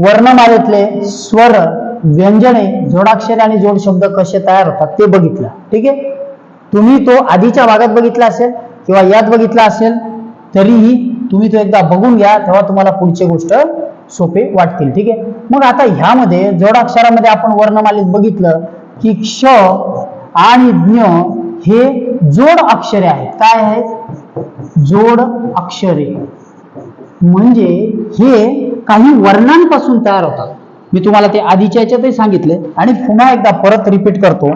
वर्णमालेतले स्वर व्यंजने जोडाक्षरे आणि जोड शब्द कसे तयार होतात ते बघितलं. ठीक आहे? तुम्ही तो आधीच्या भागात बघितला असेल किंवा यात बघितला असेल तरीही तुम्ही तो एकदा बघून घ्या तेव्हा तुम्हाला पुढची गोष्ट सोपे वाटतील. ठीक आहे? मग आता ह्यामध्ये जोडाक्षरामध्ये आपण वर्णमालेत बघितलं की क्ष आणि ज्ञ हे जोड अक्षरे आहेत. काय आहेत? जोड अक्षरे. म्हणजे हे काही वर्णांपासून तयार होतात. मी तुम्हाला ते आधीच्या याच्यातही सांगितले आणि पुन्हा एकदा परत रिपीट करतो.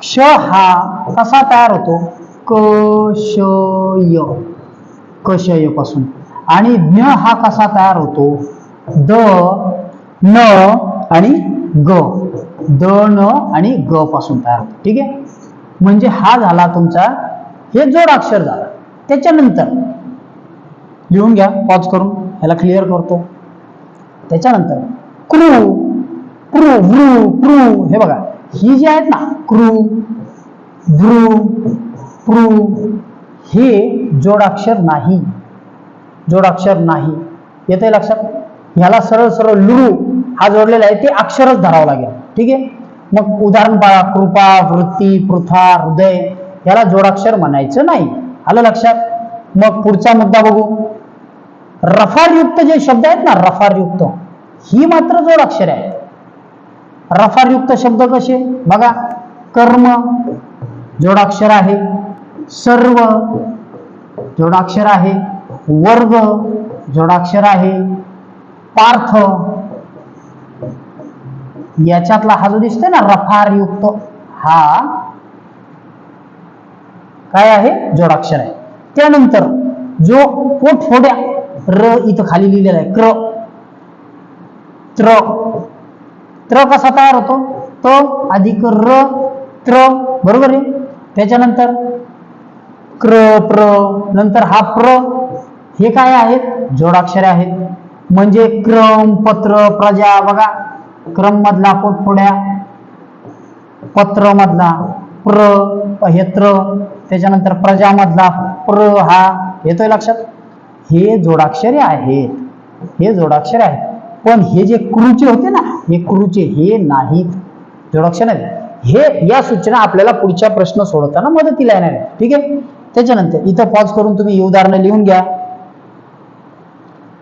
क्ष हा कसा तयार होतो? कशय कशयपासून आणि ज्ञ हा कसा तयार होतो? द न आणि ग. द न आणि ग पासून तयार होतो. ठीक आहे? म्हणजे हा झाला तुमचा हे जोडाक्षर झाला. त्याच्यानंतर लिहून घ्या पॉज करून. ह्याला क्लिअर करतो. त्याच्यानंतर क्रू क्रू व्रू क्रू हे बघा. ही जी आहेत ना क्रू व्रू प्रू हे जोडाक्षर नाही. जोडाक्षर नाही. येते लक्षात? ह्याला सरळ सरळ लुरू हा जोडलेला आहे ते अक्षरच धरावं लागेल. ठीक आहे? मग उदाहरण पाळा कृपा वृत्ती पृथा हृदय याला जोडाक्षर म्हणायचं नाही. आलं लक्षात? मग पुढचा मुद्दा बघू. रफारयुक्त जे शब्द आहेत ना रफारयुक्त ही मात्र जोडाक्षर आहे. रफारयुक्त शब्द कसे? बघा कर्म जोडाक्षर आहे सर्व जोडाक्षर आहे वर्ग जोडाक्षर आहे पार्थ. याच्यातला हा जो दिसतोय ना रफारयुक्त हा काय आहे? जोडाक्षर आहे. त्यानंतर जो पोटफोड्या र इथं खाली लिहिलेला आहे क्र. त्र. त्र कसा तयार होतो? त अधिक र त्र. बरोबर आहे? त्याच्यानंतर क्र प्र. नंतर हा प्र. हे काय आहेत? जोडाक्षरे आहेत. म्हणजे क्रम पत्र प्रजा बघा. क्रम मधला पोटफोड्या पत्र मधला प्र हे त्र त्याच्यानंतर प्रजामधला प्र हा येतोय लक्षात? हे जोडाक्षरे आहेत. हे जोडाक्षरे आहेत. पण हे जे क्रूचे होते ना हे क्रूचे हे नाहीत. जोडाक्षर आहेत हे या सूचना आपल्याला पुढच्या प्रश्न सोडवताना मदतीला येणार आहे ठीक आहे? त्याच्यानंतर इथं पॉज करून तुम्ही ही उदाहरणं लिहून घ्या.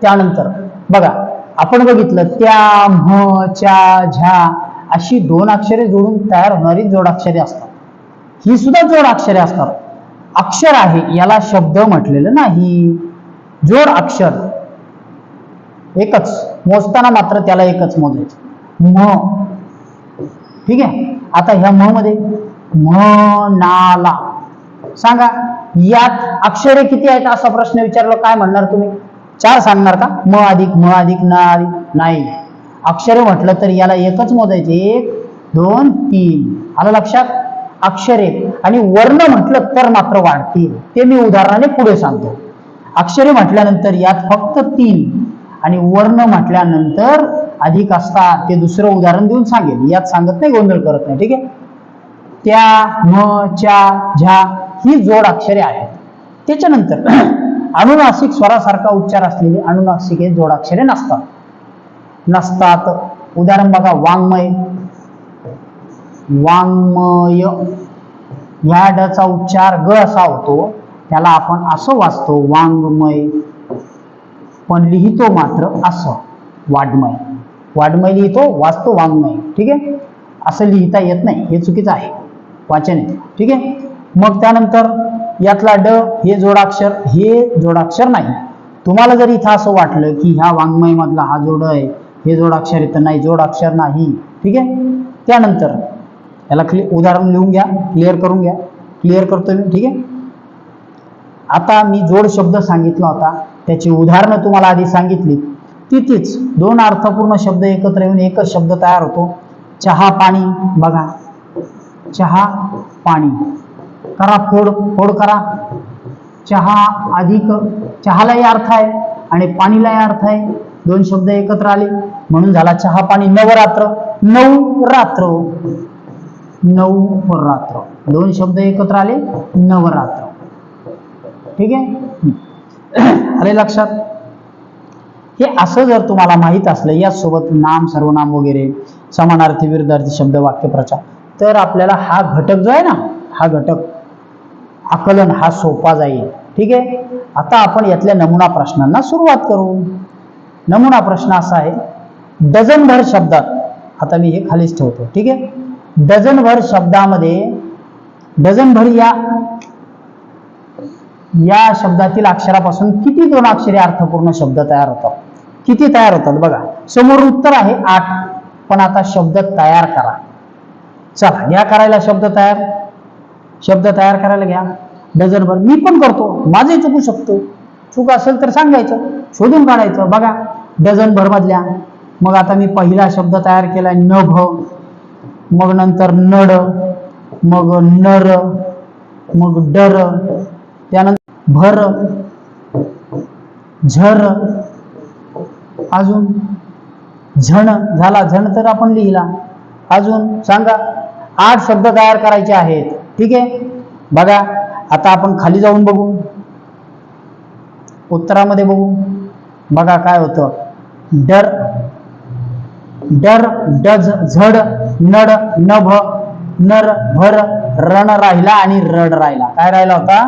त्यानंतर बघा आपण बघितलं त्या म्ह च्या झ्या अशी दोन अक्षरे जोडून तयार होणारी जोडाक्षरे असतात. ही सुद्धा जोड अक्षरे असतात. अक्षर आहे याला शब्द म्हटलेलं नाही. जोड अक्षर एकच मोजताना मात्र त्याला एकच मोजायचं. म. ठीक आहे? आता ह्या म मध्ये म्हणाला सांगा यात अक्षरे किती आहेत असा प्रश्न विचारला काय म्हणणार तुम्ही? चार सांगणार का? म अधिक म अधिक न अधिक? नाही. अक्षरे म्हटलं तर याला एकच मोजायचे. एक दोन तीन. आलं लक्षात? अक्षरे आणि वर्ण म्हटलं तर मात्र वाढतील. ते मी उदाहरणाने पुढे सांगतो. अक्षरे म्हटल्यानंतर यात फक्त तीन आणि वर्ण म्हटल्यानंतर अधिक असतात. ते दुसरं उदाहरण देऊन सांगेल यात सांगत नाही गोंधळ करत नाही. ठीक आहे? त्या म च्या झ्या ही जोड अक्षरे आहेत. त्याच्यानंतर अनुनासिक स्वरासारखा उच्चार असलेली अनुनासिक हे जोडाक्षरे नसतात. नसतात. उदाहरण बघा वाङ्मय वाङ्मय. ह्या डचा उच्चार ग असा होतो त्याला आपण असं वाचतो वाङ्मय. पण लिहितो मात्र असं वाड्मय. वाड्मय लिहितो वाचतो वाङ्मय. ठीक आहे? असं लिहिता येत नाही हे चुकीचं आहे. वाचन आहे. ठीक आहे? मग त्यानंतर यातला ड हे जोडाक्षर हे जोडाक्षर नाही. तुम्हाला जर इथं असं वाटलं की ह्या वाङ्मयमधला हा जोड आहे हे जोडाक्षर इथं नाही जोडाक्षर नाही. ठीक आहे? त्यानंतर याला क्लि उदाहरण लिहून घ्या क्लिअर करून घ्या. क्लिअर करतो मी ठीक आहे? आता मी जोड शब्द सांगितला होता. त्याची उदाहरणं तुम्हाला आधी सांगितली. तिथेच दोन अर्थपूर्ण शब्द एकत्र येऊन एकच शब्द तयार होतो. चहा पाणी बघा. चहा पाणी. करा फोड फोड करा. चहा अधिक चहालाही अर्थ आहे आणि पाणीलाही अर्थ आहे. दोन शब्द एकत्र आले. म्हणून झाला चहा पाणी नवरात्र. नऊ रात्र नऊ रात्र दोन शब्द एकत्र आले नवरात्र. ठीक आहे? आले लक्षात? हे असं जर तुम्हाला माहीत असलं यासोबत नाम सर्वनाम वगैरे समानार्थी विरुद्धार्थी शब्द वाक्यप्रचार तर आपल्याला हा घटक जो आहे ना हा घटक आकलन हा सोपा जाईल. ठीक आहे? आता आपण यातल्या नमुना प्रश्नांना सुरुवात करू. नमुना प्रश्न असा आहे डझनभर शब्दात आता मी हे खालीच ठेवतो. ठीक आहे? डझनभर शब्दामध्ये डझनभर या या शब्दातील अक्षरापासून किती दोन अक्षरी अर्थपूर्ण शब्द तयार होतात? किती तयार होतात? बघा समोर उत्तर आहे आठ पण आता शब्द तयार करा. चला घ्या करायला शब्द तयार. शब्द तयार करायला घ्या. डझनभर मी पण करतो. माझे चुकू शकतो. चूक असेल तर सांगायचं. शोधून काढायचं. बघा डझनभर मधल्या मग आता मी पहिला शब्द तयार केलाय नभ. मग नंतर नड मग नर मग डर त्यानंतर भर झर अजून झण झाला झण तर आपण लिहिला. अजून सांगा आठ शब्द तयार करायचे आहेत. ठीक आहे? बघा आता आपण खाली जाऊन बघू. उत्तरामध्ये बघू. बघा काय होतं. डर डर डज झड नड नभ नर भर रण राहिला आणि रड राहिला. काय राहिला होता?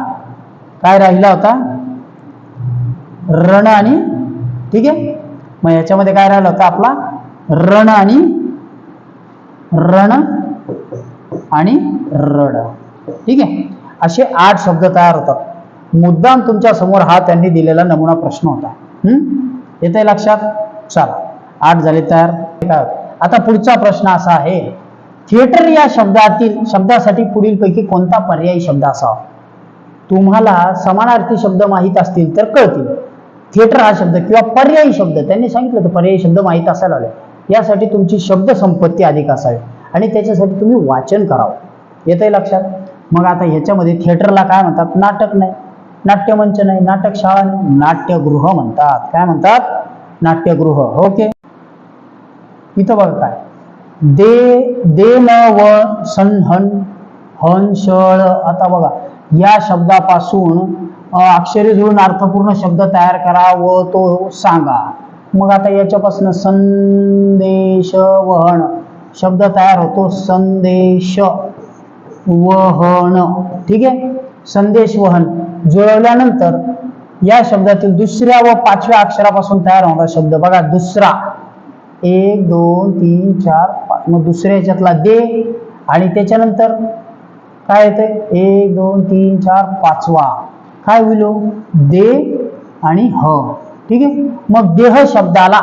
काय राहिला होता? रण आणि ठीक आहे? मग याच्यामध्ये काय राहिला होता आपला? रण आणि रण आणि रड. ठीक आहे? असे आठ शब्द तयार होतात. मुद्दाम तुमच्यासमोर हा त्यांनी दिलेला नमुना प्रश्न होता. हम्म आहे लक्षात? चला. आठ झाले तयार. काय आता पुढचा प्रश्न असा आहे थिएटर या शब्दातील शब्दासाठी पुढील पैकी कोणता पर्यायी शब्द असावा? तुम्हाला समानार्थी शब्द माहीत असतील तर कळतील. थिएटर हा शब्द किंवा पर्यायी शब्द त्यांनी सांगितलं तर पर्यायी शब्द माहीत असायला हवे यासाठी तुमची शब्द संपत्ती अधिक असावी आणि त्याच्यासाठी तुम्ही वाचन करावं. येतंय लक्षात? मग आता ह्याच्यामध्ये थिएटरला काय म्हणतात? नाटक नाही. नाट्यमंच नाही नाटकशाळा नाही नाट्यगृह म्हणतात. काय म्हणतात? नाट्यगृह. ओके. इथं बघा काय दे दे न व सन हन हन शळ आता बघा. या शब्दापासून अक्षरे जुळून अर्थपूर्ण शब्द तयार करा व तो सांगा. मग आता याच्यापासून संदेश वहन. शब्द तयार होतो संदेश वहन. ठीक आहे? संदेश वहन. जुळवल्यानंतर या शब्दातील दुसऱ्या व पाचव्या अक्षरापासून तयार होणारा शब्द बघा दुसरा. एक दोन तीन चार पाच. मग दुसऱ्या ह्याच्यातला दे. आणि त्याच्यानंतर काय येते एक दोन तीन चार पाचवा. काय होईल हो? दे आणि ह. ठीक आहे? मग देह शब्दाला.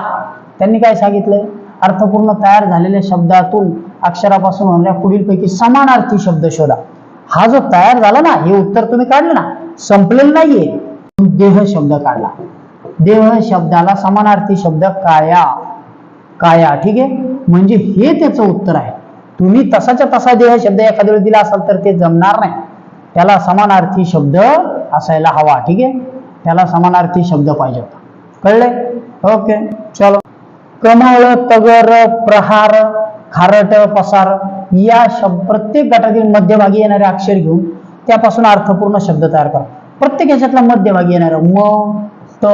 त्यांनी काय सांगितलंय? अर्थपूर्ण तयार झालेल्या शब्दातून अक्षरापासून होणाऱ्या पुढीलपैकी समानार्थी शब्द शोधा. हा जो तयार झाला ना हे उत्तर तुम्ही काढलं ना संपलेलं नाहीये. देह शब्द काढला. देह शब्दाला समानार्थी शब्द काया. काया ठीक आहे? म्हणजे हे त्याचं उत्तर आहे. तुम्ही तसाच्या तसा देह शब्द एखाद्या वेळी दिला असाल तर ते जमणार नाही. त्याला समानार्थी शब्द असायला हवा ठीक आहे? त्याला समानार्थी शब्द पाहिजे होता. कळले ओके चलो. कमळ तगर प्रहार खारट पसार या शब्द प्रत्येक गटातील मध्यभागी येणारे अक्षर घेऊन त्यापासून अर्थपूर्ण शब्द तयार करा. प्रत्येक याच्यातला मध्यभागी येणार म त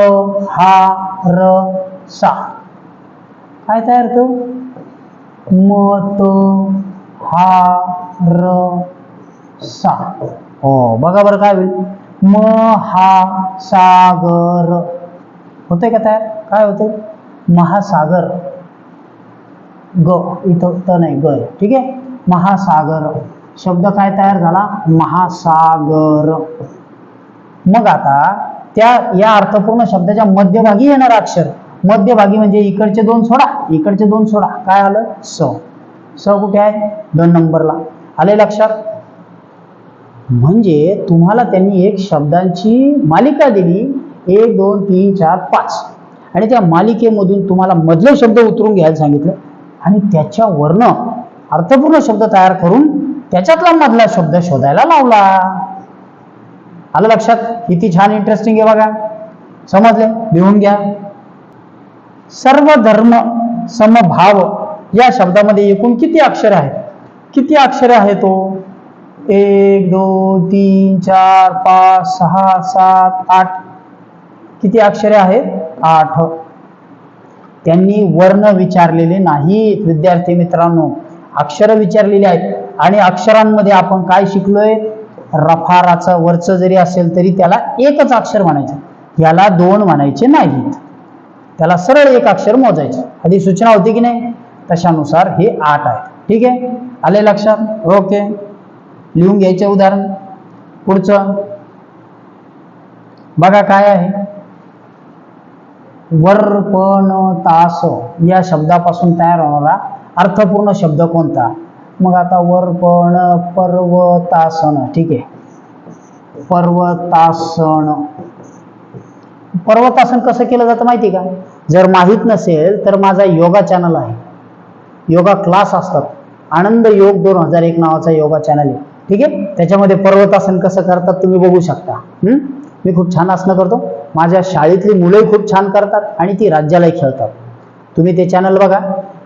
हा र सा. काय तयार होतो म त हा र सा. हो बघा बरं काय होईल. म हा सागर होतंय का तयार? काय होते महासागर. ग इथं त नाही ग ठीक आहे? महासागर. शब्द काय तयार झाला? महासागर. मग आता त्या या अर्थपूर्ण शब्दाच्या मध्यभागी येणार अक्षर. मध्यभागी म्हणजे इकडचे दोन सोडा इकडचे दोन सोडा. काय आलं? स. स कुठे आहे? दोन नंबरला. आले लक्षात? म्हणजे तुम्हाला त्यांनी एक शब्दांची मालिका दिली. एक दोन तीन चार पाच. आणि त्या मालिकेमधून तुम्हाला मधले शब्द उतरून घ्यायला सांगितलं. आणि त्याच्यावरनं अर्थपूर्ण शब्द तयार करून त्याच्यातला मधला शब्द शोधायला लावला. आलं लक्षात? किती छान इंटरेस्टिंग आहे बघा. समजले? लिहून घ्या. सर्व धर्म समभाव या शब्दामध्ये एकूण किती अक्षर आहेत? किती अक्षरे आहेत तो? एक दोन तीन चार पाच सहा सात आठ. किती अक्षरे आहेत? आठ. त्यांनी वर्ण विचारलेले नाहीत विद्यार्थी मित्रांनो. अक्षर विचारलेली आहेत. आणि अक्षरांमध्ये आपण काय शिकलोय? रफाराचं वरचं जरी असेल तरी त्याला एकच अक्षर म्हणायचं. याला दोन म्हणायचे नाहीत. त्याला सरळ एक अक्षर मोजायचं. आधी सूचना होती की नाही? तशानुसार हे आठ आहे ठीक आहे? आले लक्षात? ओके. लिहून घ्यायचे उदाहरण. पुढचं. बघा काय आहे. वर्पण तास या शब्दापासून तयार होणारा अर्थपूर्ण शब्द कोणता? मग आता वर्पण पर्वतासन. ठीक आहे. पर्वतासन. पर्वतासन कसं केलं जातं माहिती का? जर माहीत नसेल तर माझा योगा चॅनल आहे. योगा क्लास असतात. आनंद योग दोन हजार एक नावाचा योगा चॅनल आहे. ठीक आहे? त्याच्यामध्ये पर्वतासन कसं करतात तुम्ही बघू शकता. मी खूप छान आसनं करतो. माझ्या शाळेतली मुलंही खूप छान करतात आणि ती राज्यालाही खेळतात. तुम्ही ते चॅनल बघा.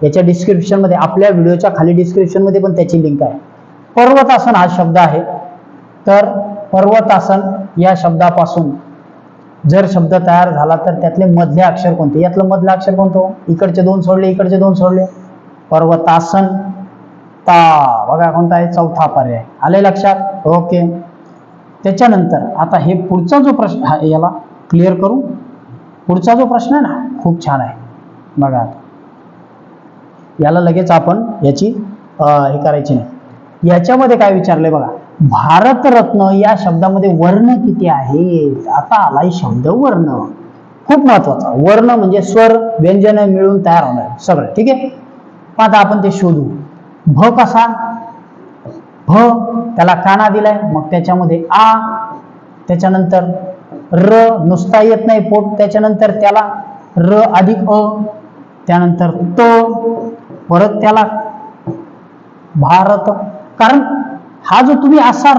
याच्या डिस्क्रिप्शनमध्ये आपल्या व्हिडिओच्या खाली डिस्क्रिप्शनमध्ये पण त्याची लिंक आहे. पर्वतासन हा शब्द आहे. तर पर्वतासन या शब्दापासून जर शब्द तयार झाला तर त्यातले मधले अक्षर कोणते? यातलं मधलं अक्षर कोणतं हो? इकडचे दोन सोडले इकडचे दोन सोडले. पर्वतासन ता. बघा कोणता आहे? चौथा पर्याय. आले लक्षात? ओके. त्याच्यानंतर आता हे पुढचा जो प्रश्न याला क्लिअर करू? पुढचा जो प्रश्न आहे ना खूप छान आहे. बघा याला लगेच आपण याची हे करायची नाही. याच्यामध्ये काय विचारलंय बघा? भारतरत्न या शब्दामध्ये वर्ण किती आहेत? आता आलाय शब्द वर्ण. खूप महत्त्वाचा. वर्ण म्हणजे स्वर व्यंजन मिळून तयार होणार. सगळं. ठीक आहे? मग आता आपण ते शोधू. भ कसा? भ त्याला काना दिलाय. मग त्याच्यामध्ये आ त्याच्यानंतर र नुसता येत नाही पोट. त्याच्यानंतर त्याला र अधिक अ त्यानंतर त परत त्याला भारत. कारण हा जो तुम्ही असा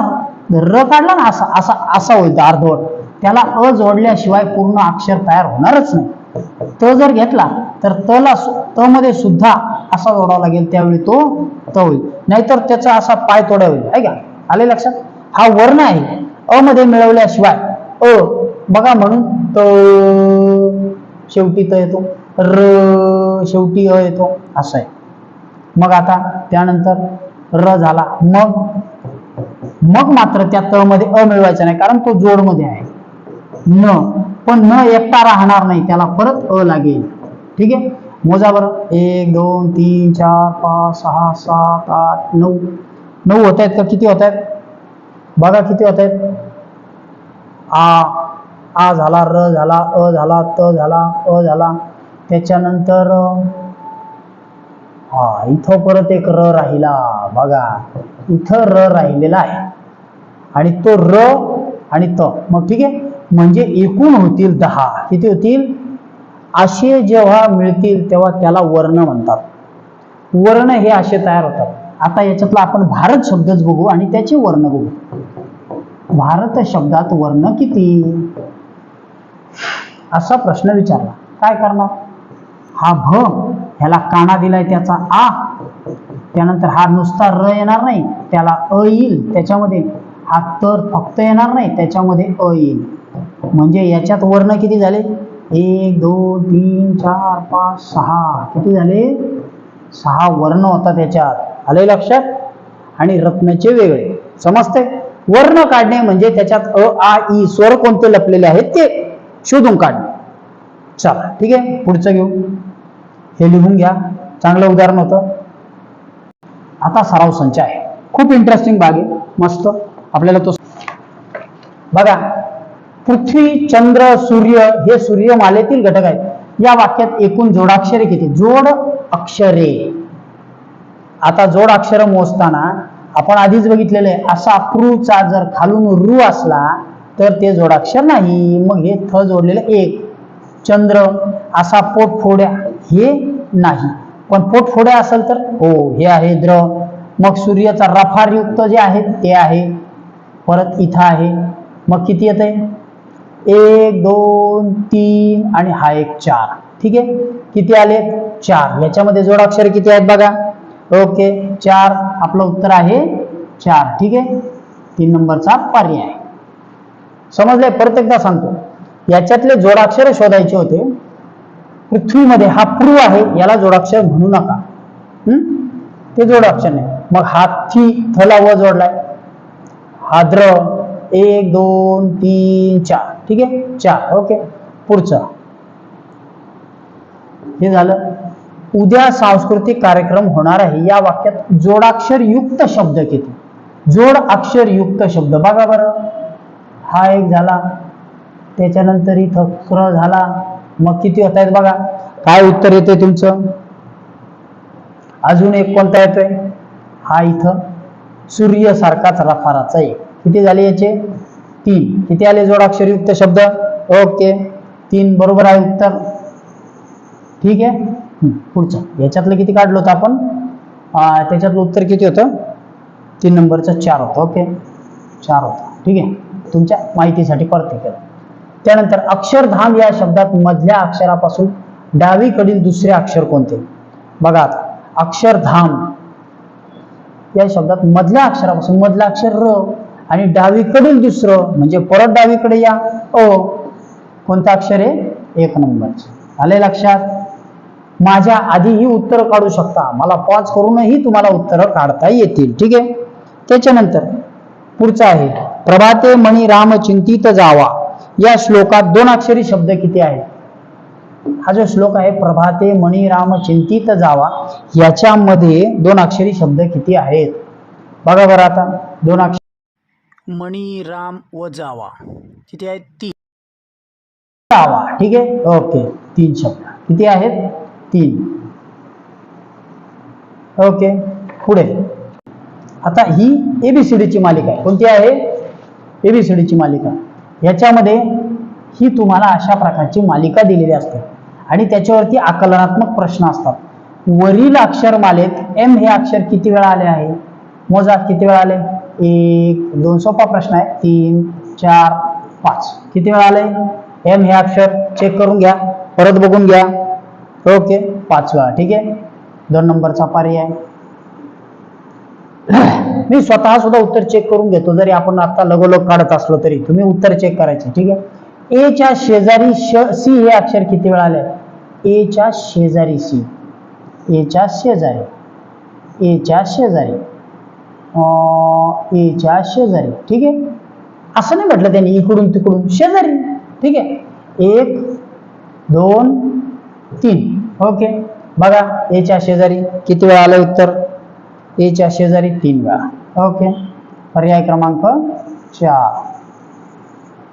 र काढला ना असा असा असा होईल अर्धवट. त्याला अ जोडल्याशिवाय पूर्ण अक्षर तयार होणारच नाही. त जर घेतला तर तला त मध्ये सुद्धा असा जोडावा लागेल त्यावेळी तो त होईल. नाहीतर त्याचा असा पाय तोडा होईल. आहे का? आले लक्षात? हा वर्ण आहे. अ मध्ये मिळवल्याशिवाय अ बघा म्हणून त शेवटी त येतो. र शेवटी अ येतो. असं आहे. मग आता त्यानंतर र झाला. मग मग मात्र त्या त मध्ये अ मिळवायचा नाही कारण तो जोडमध्ये आहे. न पण न एकटा राहणार नाही त्याला परत अ लागेल. ठीक आहे? मोजा बरं. एक दोन तीन चार पाच सहा सात आठ नऊ. नऊ होत आहेत का? किती होत आहेत? बघा किती होत आहेत. आ आ झाला र झाला अ झाला त झाला अ झाला. त्याच्यानंतर हा इथं परत एक र राहिला. बघा. इथं र राहिलेला आहे. आणि तो र आणि त. मग ठीक आहे? म्हणजे एकूण होतील दहा. किती होतील? असे जेव्हा मिळतील तेव्हा त्याला वर्ण म्हणतात. वर्ण हे असे तयार होतात. आता याच्यातला आपण भारत शब्दच बघू आणि त्याचे वर्ण बघू. भारत शब्दात वर्ण किती? असा प्रश्न विचारला. काय करणार? हा भ ह्याला काना दिलाय त्याचा आ. त्यानंतर हा नुसता र येणार नाही त्याला अ येईल. त्याच्यामध्ये हा तर फक्त येणार नाही त्याच्यामध्ये अ येईल. म्हणजे याच्यात वर्ण किती झाले? एक दोन तीन चार पाच सहा. किती झाले? सहा वर्ण होता त्याच्यात. आले लक्षात? आणि रत्नचे वेगळे. समजते वर्ण काढणे म्हणजे त्याच्यात अ आ ई स्वर कोणते लपलेले आहेत ते शोधून काढणे. चला ठीक आहे? पुढचं घेऊ. हे लिहून घ्या. चांगलं उदाहरण होतं. आता सराव संच आहे. खूप इंटरेस्टिंग भाग आहे. मस्त. आपल्याला तो बघा. पृथ्वी चंद्र सूर्य हे सूर्यमालेतील घटक आहेत. या वाक्यात एकूण जोडाक्षरे किती? जोड अक्षरे. आता जोड अक्षर मोजताना आपण आधीच बघितलेलं आहे. असा प्रूचा जर खालून रू असला तर ते जोडाक्षर नाही. मग हे थ जोडलेलं एक. चंद्र असा पोटफोड्या हे नाही. पण पोटफोड्या असेल तर? हो हे आहे द्र मग सूर्याचा रफारयुक्त जे आहे ते आहे. परत इथं आहे. मग किती येत आहे एक दोन तीन आणि हा एक चार. ठीक आहे? किती आले? चार. याच्यामध्ये जोडाक्षर किती आहेत बघा? ओके चार. आपलं उत्तर आहे चार. ठीक आहे? तीन नंबरचा पर्याय. समजले परत एकदा सांगतो. याच्यातले जोडाक्षर शोधायचे होते. पृथ्वीमध्ये हा पृ आहे याला जोडाक्षर म्हणू नका. ते जोडाक्षर नाही. मग हाथी थला व जोडलाय. हाद्र एक दोन तीन चार. ठीक आहे? चार. ओके. पुढचं. हे झालं. उद्या सांस्कृतिक कार्यक्रम होणार आहे. या वाक्यात जोडाक्षर युक्त शब्द किती जोड अक्षर युक्त शब्द. बघा बरं. हा एक झाला. त्याच्यानंतर इथं क्र झाला. मग किती होत आहेत बघा. काय उत्तर येते तुमचं? अजून एक कोणता येतोय? हा इथं सूर्यसारखाच रफाराचा एक. किती झाले याचे? तीन. किती आले जोडाक्षरयुक्त शब्द? ओके. तीन बरोबर आहे उत्तर. ठीक आहे? पुढचं. याच्यातलं किती काढलं होतं आपण? त्याच्यातलं उत्तर किती होतं? तीन नंबरचं चार होतं. ओके. चार होतं. ठीक आहे? तुमच्या माहितीसाठी परत करतो. केलं त्यानंतर अक्षरधाम या शब्दात मधल्या अक्षरापासून डावीकडील दुसरे अक्षर कोणते? बघा अक्षरधाम. या शब्दात मधल्या अक्षरापासून मधलं अक्षर र आणि डावीकडील दुसरं म्हणजे परत डावीकडे या ओ कोणतं अक्षर आहे? एक नंबरचे. आले लक्षात? माझ्या आधीही उत्तर काढू शकता. मला पॉज करूनही तुम्हाला उत्तरं काढता येतील. ठीक आहे? त्याच्यानंतर पुढचं आहे. प्रभाते मणी राम चिंतित जावा. या श्लोकात दोन अक्षरी शब्द किती आहेत? हा जो श्लोक आहे प्रभाते मणी राम चिंतित जावा याच्यामध्ये दोन अक्षरी शब्द किती आहेत? बघा बरं आता दोन अक्षर मणी राम व जावा. किती आहेत? तीन. जावा ठीक आहे? ओके तीन शब्द. किती आहेत? तीन. ओके पुढे. आता ही एबीसीडीची मालिका आहे. कोणती आहे? एबीसीडीची मालिका. याच्यामध्ये ही तुम्हाला अशा प्रकारची मालिका दिलेली असते. आणि त्याच्यावरती आकलनात्मक प्रश्न असतात. वरील अक्षरमालेत एम हे अक्षर किती वेळा आले आहे? मोजा किती वेळा आले? एक दोन सोपा प्रश्न आहे. तीन चार पाच. किती वेळा आले? एम हे अक्षर चेक करून घ्या. परत बघून घ्या. ओके पाच वेळा. ठीक आहे? दोन नंबरचा पर्याय. मी स्वतः सुद्धा उत्तर चेक करून घेतो. जरी आपण आता लगोलग काढत असलो तरी. तुम्ही उत्तर चेक करायचे ठीक आहे? ए च्या शेजारी श सी हे अक्षर किती वेळा आले? ए च्या शेजारी सी ए च्या शेजारी. ए च्या शेजारी. एच्या ए च्या शेजारी. ठीक आहे? असं नाही म्हटलं त्यांनी इकडून तिकडून. शेजारी. ठीक आहे? एक दोन तीन. ओके. बघा एच्या शेजारी किती वेळा आलं उत्तर? एच्या शेजारी तीन वेळा. ओके पर्याय क्रमांक चार.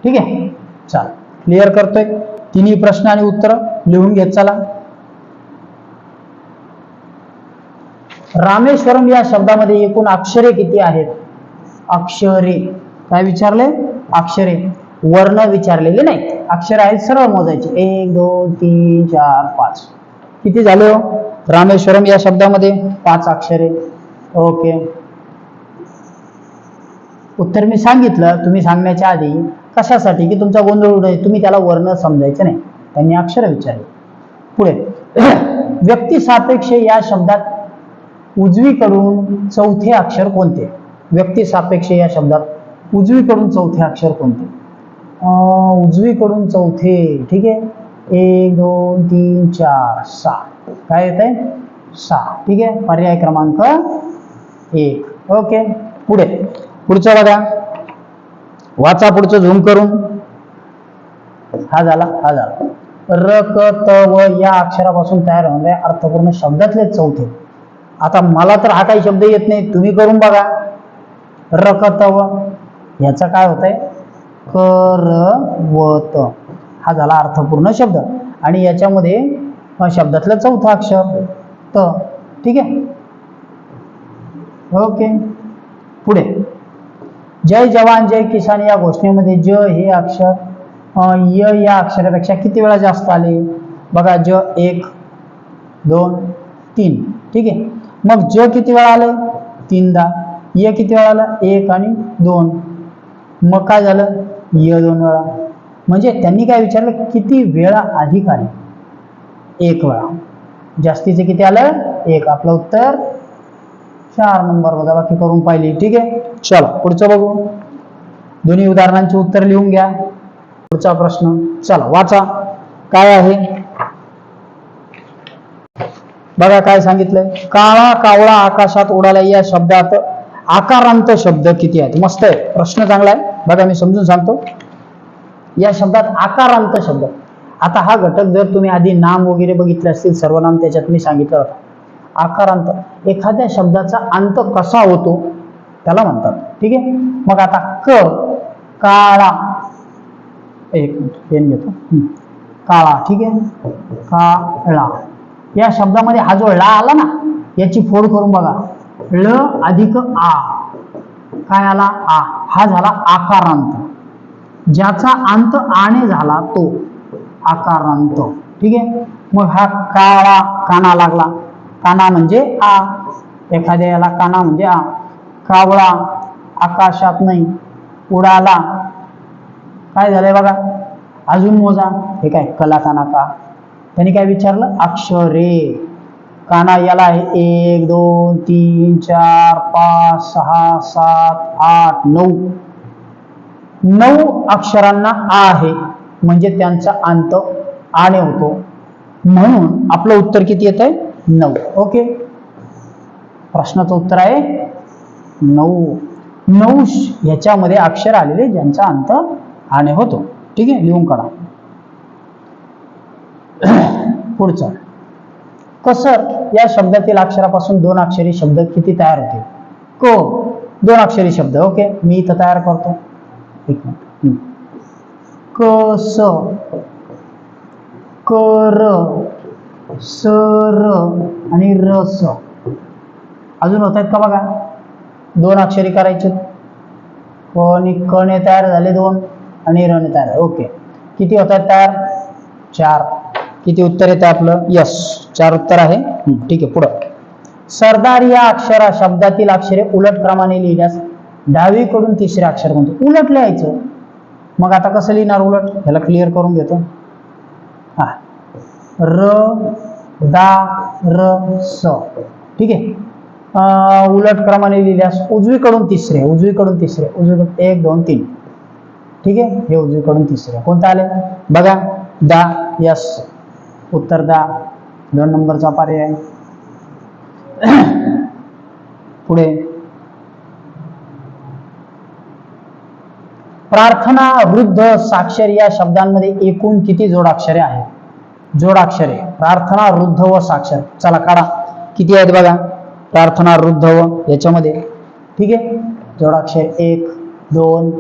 ठीक आहे? चाल. क्लिअर करतोय? तिन्ही प्रश्न आणि उत्तर लिहून घेत चला. रामेश्वरम या शब्दामध्ये एकूण अक्षरे किती आहेत? अक्षरे. काय विचारले? अक्षरे. वर्ण विचारलेले नाही. अक्षर आहेत सरळ मोजायचे. एक दोन तीन चार पाच. किती झाले हो? रामेश्वरम या शब्दामध्ये पाच अक्षरे. ओके. उत्तर मी सांगितलं तुम्ही सांगण्याच्या आधी कशासाठी की तुमचा गोंधळ उडे तुम्ही त्याला वर्ण समजायचं नाही. त्यांनी अक्षर विचारले. पुढे. व्यक्ती सापेक्ष या शब्दात उजवीकडून चौथे अक्षर कोणते? व्यक्ती सापेक्ष या शब्दात उजवीकडून चौथे अक्षर कोणते? अं, उजवीकडून चौथे. ठीक आहे? एक दोन तीन चार सहा काय येत आहे सहा ठीक आहे? पर्याय क्रमांक एक ओके. पुढे. पुढचं बघा. वाचा पुढचं झूम करून. हा झाला हा झाला. र क त व या अक्षरापासून तयार होणाऱ्या अर्थपूर्ण शब्दातले चौथे. आता मला तर हा काही शब्द येत नाही. तुम्ही करून बघा. र क त व याचं काय होत आहे कर व त हा झाला अर्थपूर्ण शब्द. आणि याच्यामध्ये शब्दातलं चौथं अक्षर त. ठीक आहे? ओके. पुढे. जय जवान जय किसान या घोषणेमध्ये ज हे अक्षर य या अक्षरापेक्षा किती वेळा जास्त आले? बघा ज एक दोन तीन. ठीक आहे? मग ज किती वेळा आलं? तीनदा. य किती वेळा आलं? एक आणि दोन. मग काय झालं? य दोन वेळा. म्हणजे त्यांनी काय विचारलं? किती वेळा अधिक आले? एक वेळा. जास्तीचे किती आलं? एक. आपलं उत्तर चार नंबर बघा बाकी करून पाहिली. ठीक आहे? चला पुढचं बघू. दोन्ही उदाहरणांची उत्तर लिहून घ्या. पुढचा प्रश्न. चला वाचा. काय आहे? बघा काय सांगितलंय. काळा कावळा आकाशात उडाला या शब्दात आकारांत शब्द किती आहेत? मस्त आहे. प्रश्न चांगला आहे. बघा मी समजून सांगतो. या शब्दात आकारांत शब्द. आता हा घटक जर तुम्ही आधी नाम वगैरे बघितले असतील सर्वनाम त्याच्यात मी सांगितलं होता. आकारांत. एखाद्या शब्दाचा अंत कसा होतो त्याला म्हणतात. ठीक आहे? मग आता क काळा. एक पेन घेतो. काळा ठीक आहे? काळा. या शब्दामध्ये हा जो ळा आला ना याची फोड करून बघा. ळ अधिक आ. काय आला? आ. हा झाला आकारांत. ज्याचा अंत आणि झाला तो आकारांत. ठीक आहे? मग हा काळा काना लागला. काना म्हणजे आ. एखाद्या याला काना म्हणजे आ. कावळा आकाशात नाही उडाला. काय झालंय बघा? अजून मोजा. हे काय? कला काना का त्यांनी काय विचारलं? अक्षरे. काना याला आहे एक दोन तीन चार पाच सहा सात आठ नऊ. नऊ अक्षरांना आ आहे. म्हणजे त्यांचा अंत आणे होतो. म्हणून आपलं उत्तर किती येत आहे नऊ. ओके? प्रश्नाचं उत्तर आहे नऊ. नऊ ह्याच्यामध्ये अक्षर आलेले ज्यांचा अंत आणे होतो. ठीक आहे? लिहून काढा. पुढचं. कसर या शब्दातील अक्षरापासून दोन अक्षरी शब्द किती तयार होते? को. दोन अक्षरी शब्द. ओके? मी इथं तयार करतो. एक मिनिट. कस? कर. सर आणि रस अजून होत आहेत का बघा? दोन अक्षरी करायचे. क आणि कणे तयार झाले दोन आणि रणे तयार झाले. ओके. किती होत आहेत तयार? चार. किती उत्तर येतं आपलं? यस. चार उत्तर आहे. ठीक आहे पुढं. सरदार या अक्षरा शब्दातील अक्षरे उलट क्रमाने लिहिल्यास डावीकडून तिसरे अक्षर कोणते? उलट लिहायचं. मग आता कसं लिहिणार उलट? ह्याला क्लिअर करून घेतो. हा. र दा र स ठीक आहे? उलट क्रमाने लिहिल्यास उजवीकडून तिसरे उजवीकडून तिसरे उजवीकडून एक दोन तीन. ठीक आहे? हे उजवीकडून तिसरे. कोणतं आले? बघा दा यस. उत्तर दा. दोन नंबरचा पर्याय. पुढे. प्रार्थना वृद्ध साक्षर या शब्दांमध्ये एकूण किती जोडाक्षरे आहेत? जोडाक्षरे प्रार्थना वृद्ध व साक्षर. चला काढा. किती आहेत बघा? प्रार्थना रुद्ध व याच्यामध्ये. ठीक आहे? जोडाक्षर एक दोन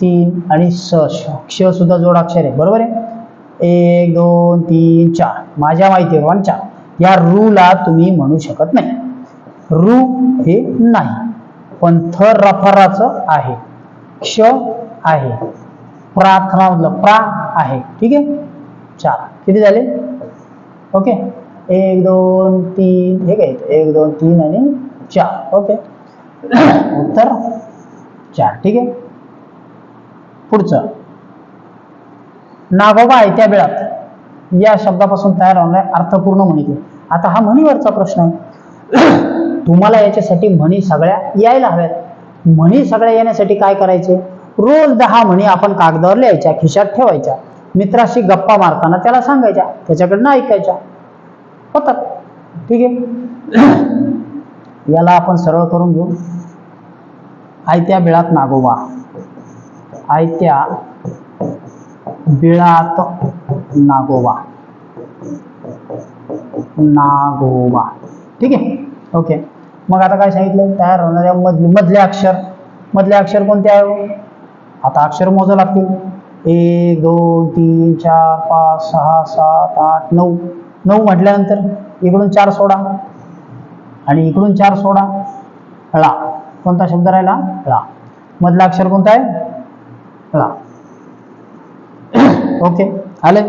तीन आणि स. श. क्ष सुद्धा जोडाक्षर आहे. बरोबर आहे? एक दोन तीन चार. माझ्या माहितीप्रमाणे चार. या रूला तुम्ही म्हणू शकत नाही. रू हे नाही. पण थर रफराचं आहे. क्ष आहे. प्रार्थना मधलं प्रा आहे. ठीक आहे? चार. किती झाले? ओके. एक दोन तीन. हे काय एक दोन तीन आणि चार. ओके. उत्तर? चार. ठीक आहे. पुढचं. नागोबा आहे त्या वेळात या शब्दापासून तयार होणार अर्थपूर्ण म्हणी आता हा म्हणीवरचा प्रश्न आहे. तुम्हाला याच्यासाठी म्हणी सगळ्या यायला हव्यात. म्हणी सगळ्या येण्यासाठी काय करायचे? रोज दहा म्हणी आपण कागदावर लिहायच्या खिशात ठेवायच्या. मित्राशी गप्पा मारताना त्याला सांगायच्या त्याच्याकडनं ऐकायच्या. होतात. ठीक आहे? याला आपण सरळ करून घेऊ. आयत्या बिळात नागोबा. आयत्या बिळात नागोबा. नागोबा. ठीक आहे? ओके. मग आता काय सांगितलं? तयार होणाऱ्या मधले मधले अक्षर. मधले अक्षर कोणते आहे? आता अक्षर मोजावं लागतील. एक दोन तीन चार पाच सहा सात आठ नऊ. नऊ म्हटल्यानंतर इकडून चार सोडा आणि इकडून चार सोडा. ळा. कोणता शब्द राहिला? ळा. मधला अक्षर कोणता आहे? ळा. ओके. आले?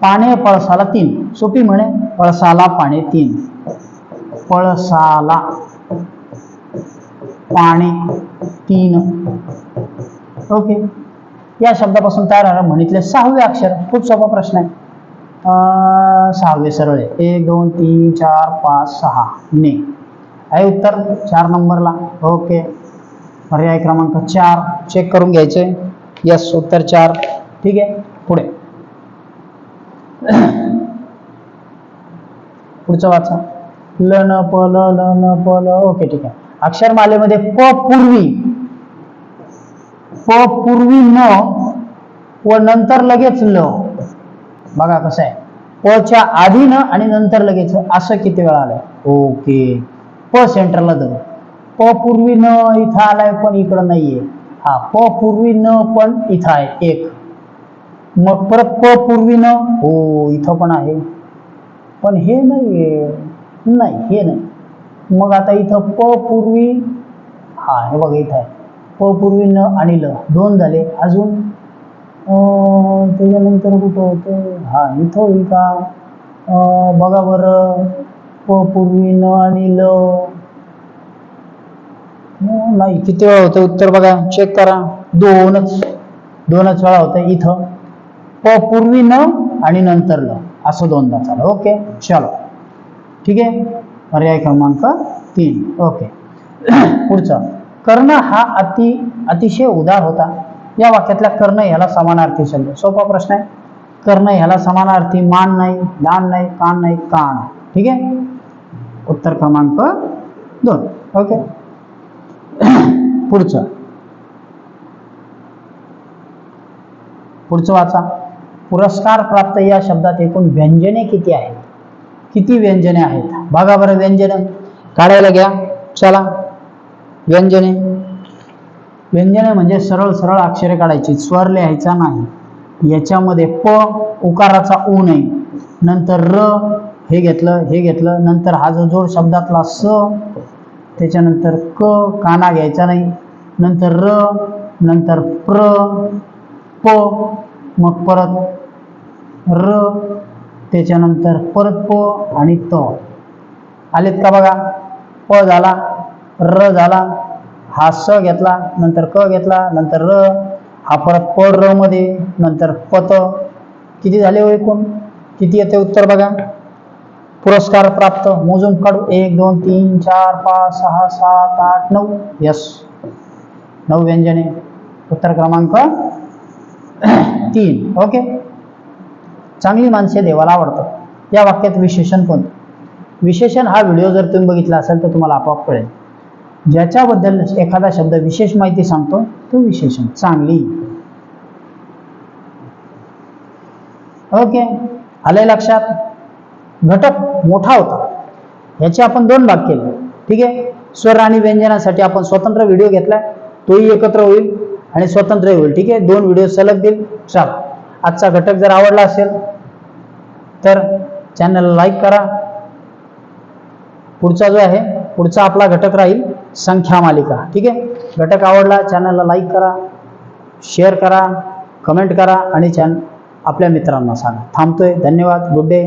पाने पळसाला तीन. सोपी म्हणे पळसाला पाने तीन. पळसाला पाने तीन. ओके. या शब्दापासून तयार होणार म्हणीतले सहावे अक्षर. खूप सोपा प्रश्न आहे. सहावे सरळ. आहे एक दोन तीन चार पाच सहा. ने. आहे उत्तर? चार नंबरला. ओके. पर्याय क्रमांक चार. चेक करून घ्यायचे. यस उत्तर चार. ठीक आहे. पुढे. पुढचं वाचा. ल न प ल न प ल. ओके ठीक आहे. अक्षरमालेमध्ये प पूर्वी. प पूर्वी न व नंतर लगेच ल. बघा कसं आहे. पच्या आधी न आणि नंतर लगेच असं किती वेळा आलंय? ओके. प सेंटरला धरू. प पूर्वी न इथं आलाय पण इकडं नाहीये. हा प पूर्वी न पण इथं आहे एक. मग परत प पूर्वी न हो इथं पण आहे. पण हे नाहीये. नाही हे नाही. मग आता इथं प पूर्वी हा हे बघा इथं आहे. प पूर्वी न आणि ल दोन झाले. अजून त्याच्यानंतर कुठं होतं? हा इथं होईल का? बघा बरं. प पूर्वी न आणि ल नाही किती वेळा होतं उत्तर बघा. चेक करा. दोनच. दोनच वेळा होतं इथं. प पूर्वी न आणि नंतर ल असं दोनदा चालू ओके चलो. ठीक आहे? पर्याय क्रमांक तीन. ओके. पुढचा. कर्ण हा अति अतिशय उदार होता. या वाक्यातल्या कर्ण ह्याला समानार्थी शब्द सोपा प्रश्न आहे. कर्ण ह्याला समानार्थी मान नाही दान नाही कान नाही कान. ठीक आहे? उत्तर क्रमांक दोन. ओके? पुढचं. पुढचं वाचा. पुरस्कार प्राप्त या शब्दात एकूण व्यंजने किती आहेत? किती व्यंजने आहेत? बघा बरं व्यंजन. काढायला घ्या. चला. व्यंजने. व्यंजने म्हणजे सरळ सरळ अक्षरे काढायची स्वर लिहायचा नाही. याच्यामध्ये प उकाराचा ऊ नाही. नंतर र हे घेतलं हे घेतलं नंतर हा जो जोड शब्दातला स त्याच्यानंतर क काना घ्यायचा नाही. नंतर र नंतर प्र प मग परत र त्याच्यानंतर परत प आणि त. आलेत का बघा? प झाला. र झाला हा स घेतला नंतर क घेतला नंतर र हा परत प र मध्ये नंतर पत किती झाले हो एकूण? किती येते उत्तर बघा. पुरस्कार प्राप्त. मोजून काढू. एक दोन तीन चार पाच सहा सात आठ नऊ. यस. नऊ व्यंजने. उत्तर क्रमांक तीन. ओके. चांगली माणसे देवाला आवडतात. या वाक्यात विशेषण कोणतं? विशेषण हा व्हिडिओ जर तुम्ही बघितला असेल तर तुम्हाला आपोआप कळेल. ज्याच्याबद्दल एखादा शब्द विशेष माहिती सांगतो तो विशेषण चांगली. ओके. आलंय लक्षात? घटक मोठा होता. याचे आपण दोन भाग केले. ठीक आहे? स्वर आणि व्यंजनासाठी आपण स्वतंत्र व्हिडिओ घेतलाय तोही एकत्र होईल आणि स्वतंत्र होईल. ठीक आहे? दोन व्हिडिओ सलग देईल. चाल. आजचा घटक जर आवडला असेल तर चॅनलला लाईक करा. पुढचा जो आहे पुढचा आपला घटक राहील. संख्या मालिका ठीक आहे? घटक आवडला चॅनलला लाईक करा शेअर करा कमेंट करा आणि चॅन आपल्या मित्रांना सांगा. थांबतोय धन्यवाद गुड डे